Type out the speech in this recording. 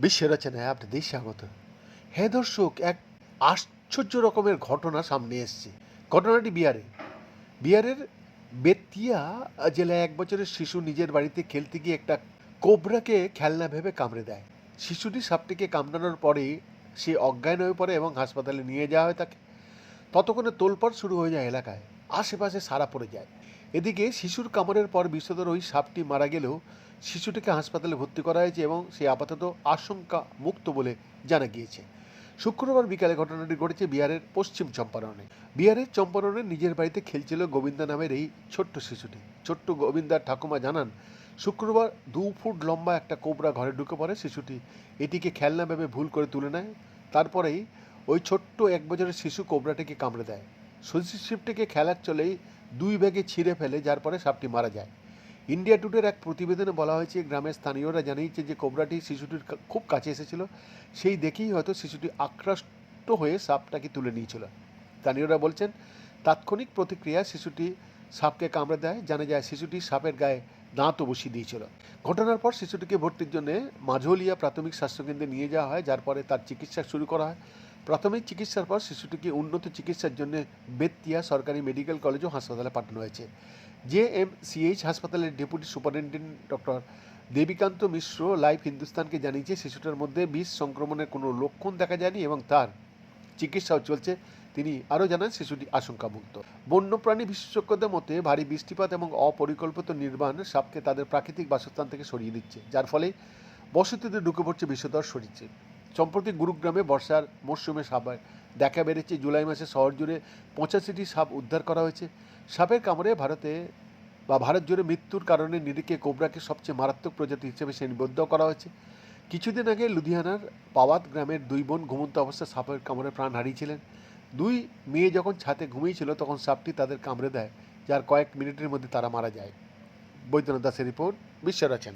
বিশ্ব রচনায় আপনাদের স্বাগত। হ্যাঁ দর্শক, এক আশ্চর্য রকমের ঘটনা সামনে এসছে। ঘটনাটি বিহারে। বিহারের বেতিয়া জেলায় এক বছরের শিশু নিজের বাড়িতে খেলতে গিয়ে একটা কোবরাকে খেলনা ভেবে কামড়ে দেয়। শিশুটি সাপটিকে কামড়ানোর পরেই সে অজ্ঞান হয়ে পড়ে এবং হাসপাতালে নিয়ে যাওয়া হয় তাকে। ততক্ষণে তোলপাড় শুরু হয়ে যায় এলাকায়। আশেপাশে সারা পড়ে যায়। এদিকে শিশুর কামড়ের পর বিষধর ওই সাপটি মারা গেলেও শিশুটিকে হাসপাতালে ভর্তি করা হয়েছে এবং সে আপাতত আশঙ্কা মুক্ত বলে জানা গিয়েছে। শুক্রবার বিকালে ঘটনাটি ঘটেছে বিহারের পশ্চিম চম্পারণে। বিহারের চম্পারণে নিজের বাড়িতে খেলছিল গোবিন্দা নামের এই ছোট্ট শিশুটি। ছোট্ট গোবিন্দার ঠাকুমা জানান, শুক্রবার দু ফুট লম্বা একটা কোবরা ঘরে ঢুকে পড়ে। শিশুটি এটিকে খেলনা ভেবে ভুল করে তুলে নেয়। তারপরেই ওই ছোট্ট এক বছরের শিশু কোবরাটিকে কামড়ে দেয়। শিশুটিকে খেলার চলেই দুই ব্যাগে ছিঁড়ে ফেলে, যার পরে সাপটি মারা যায়। ইন্ডিয়া টুডের এক প্রতিবেদনে বলা হয়েছে, গ্রামের স্থানীয়রা জানিয়েছে যে কোবরাটি শিশুটির খুব কাছে এসেছিল। সেই দেখেই হয়তো শিশুটি আক্রান্ত হয়ে সাপটাকে তুলে নিয়েছিল। স্থানীয়রা বলছেন, তাৎক্ষণিক প্রতিক্রিয়া শিশুটি সাপকে কামড়ে দেয়। জানা যায় শিশুটি সাপের গায়ে দাঁতও বসিয়ে দিয়েছিল। ঘটনার পর শিশুটিকে ভর্তির জন্য মাঝলিয়া প্রাথমিক স্বাস্থ্যকেন্দ্রে নিয়ে যাওয়া হয়, যার পরে তার চিকিৎসা শুরু করা হয়। প্রাথমিক চিকিৎসার পর শিশুটিকে উন্নত চিকিৎসার জন্য বেতিয়া সরকারি মেডিকেল কলেজ ও হাসপাতালে পাঠানো হয়েছে। জে এম সিএইচ হাসপাতালের deputy superintendent doctor Debikanta Mishra live হিন্দুস্তানকে জানিয়েছে, শিশুটার মধ্যে বিষ সংক্রমণের কোনো লক্ষণ দেখা যায়নি এবং তার চিকিৎসাও চলছে। তিনি আরও জানান, শিশুটি আশঙ্কামুক্ত। বন্যপ্রাণী বিশেষজ্ঞদের মতে, ভারী বৃষ্টিপাত এবং অপরিকল্পিত নির্মাণ সাপকে তাদের প্রাকৃতিক বাসস্থান থেকে সরিয়ে দিচ্ছে, যার ফলে বসতিতে ঢুকে পড়ছে বিষধর সরিচ্ছে সম্প্রতি গুরুগ্রামে বর্ষার মরশুমে সাপের দেখা বেড়েছে। জুলাই মাসে শহর জুড়ে পঁচাশিটি সাপ উদ্ধার করা হয়েছে। সাপের কামড়ে ভারতে বা ভারত জুড়ে মৃত্যুর কারণে নিরিখে কোবরাকে সবচেয়ে মারাত্মক প্রজাতি হিসেবে শ্রেণীবদ্ধ করা হয়েছে। কিছুদিন আগে লুধিয়ানার পাওয়াত গ্রামের দুই বোন ঘুমন্ত অবস্থায় সাপের কামড়ে প্রাণ হারিয়েছিলেন। দুই মেয়ে যখন ছাতে ঘুমিয়েছিল, তখন সাপটি তাদের কামড়ে দেয়, যার কয়েক মিনিটের মধ্যে তারা মারা যায়। বৈদ্যনাথ দাসের রিপোর্ট বিশ্ব রচনা